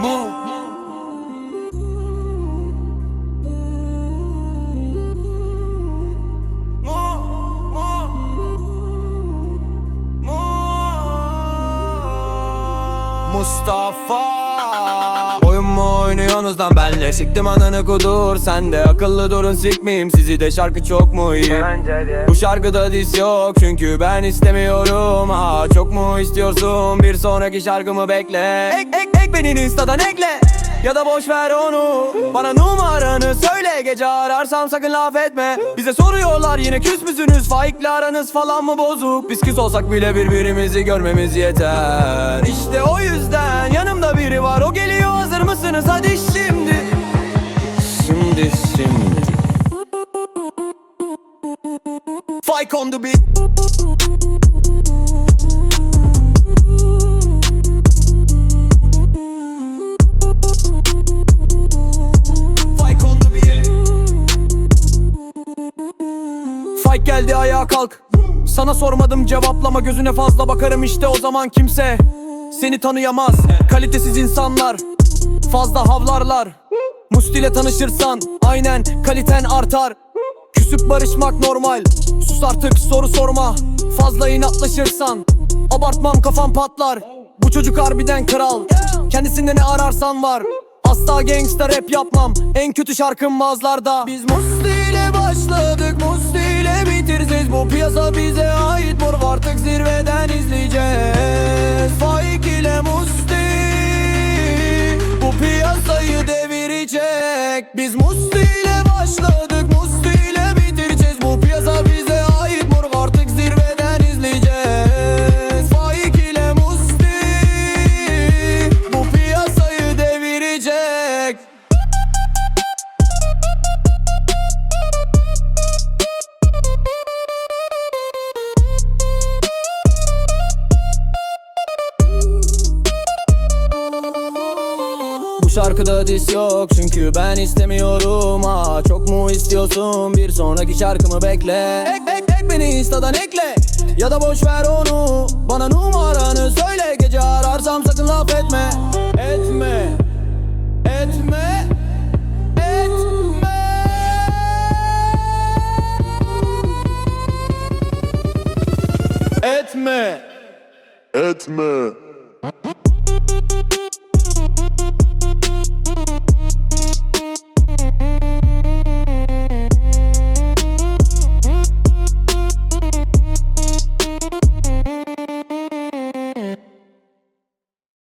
Move. Mustafa. Oyun mu oynuyorsunuz lan benle? Siktim ananı kudur. Sende Akıllı durun sikmeyeyim. Sizi de şarkı çok mu iyi? Bence de. Bu şarkıda diss yok çünkü ben istemiyorum. Ha çok mu istiyorsun? Bir sonraki şarkımı bekle. Ek, ek ek beni instadan ekle. Ya da boş ver onu. Bana numaranı söyle. Gece ararsam sakın laf etme. Bize soruyorlar yine küs müsünüz? Faikle aranız falan mı bozuk? Biz küs olsak bile birbirimizi görmemiz yeter. İşte o yüzden yanımda biri var. O geliyor. Hazır mısınız? Hadi şimdi. Şimdi şimdi. Faik on the beat Faik geldi ayağa kalk. Sana sormadım cevaplama gözüne fazla bakarım işte o zaman kimse Seni tanıyamaz. Kalitesiz insanlar Fazla havlarlar. Musti ile tanışırsan aynen kaliten artar. Küsüp barışmak normal. Sus artık soru sorma. Fazla inatlaşırsan Abartmam kafam patlar. Bu çocuk harbiden kral. Kendisinde ne ararsan var. Asla gangsta rap yapmam. En kötü şarkım mazlarda Biz Musti ile Bu piyasa bize ait Mor artık zirveden izleyeceğiz. Faik ile Musti Bu piyasayı devirecek Biz Musti ile başladık şarkıda diss yok. Çünkü ben istemiyorum. Ha Çok mu istiyorsun? Bir sonraki şarkımı bekle. Ek ek ek beni instadan ekle. Ya da boş ver onu. Bana numaranı söyle. Gece ararsam sakın laf etme. Etme. Etme. Etme. Etme. Etme.